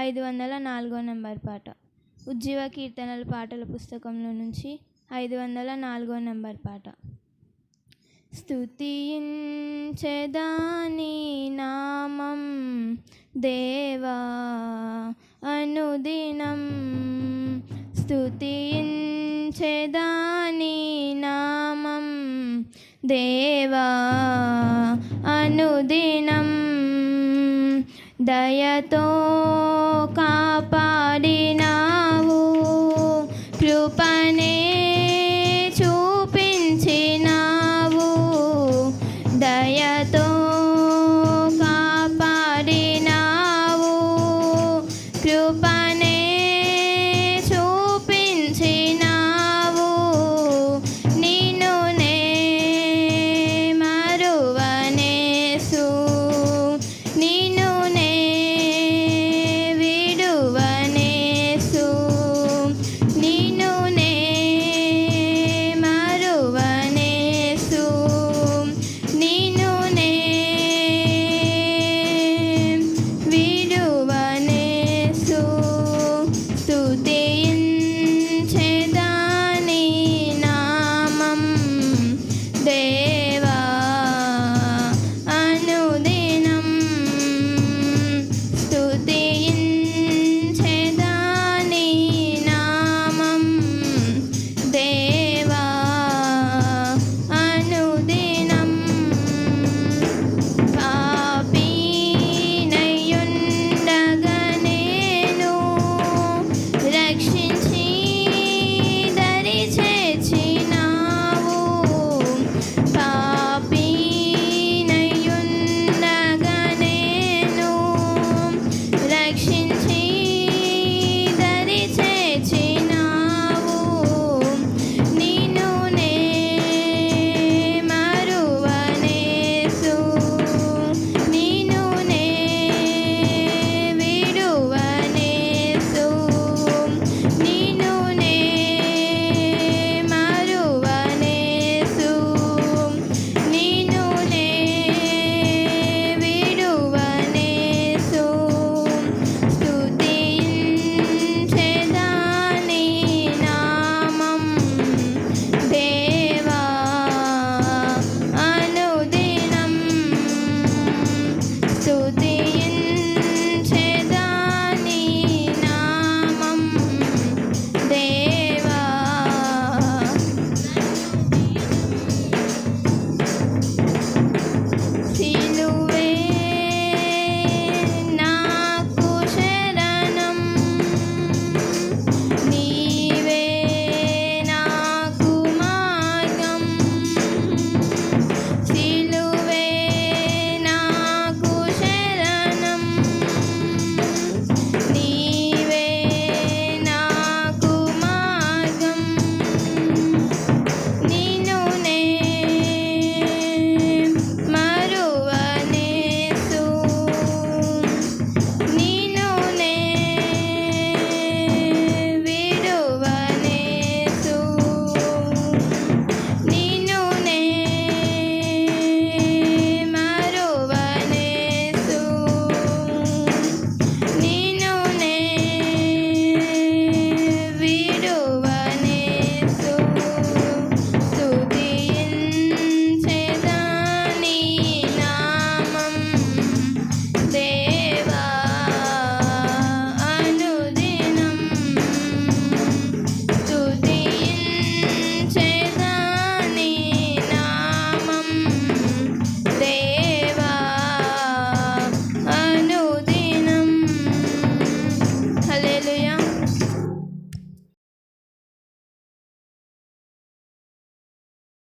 ఐదు వందల నాలుగో నెంబర్ పాట. ఉజ్జీవ కీర్తనల పాటల పుస్తకంలో నుంచి ఐదు వందల నాలుగో నెంబర్ పాట. స్తుతించెదాని నామం దేవా అనుదినం. స్తుతించెదాని నామం దేవా అనుదినం. దయతో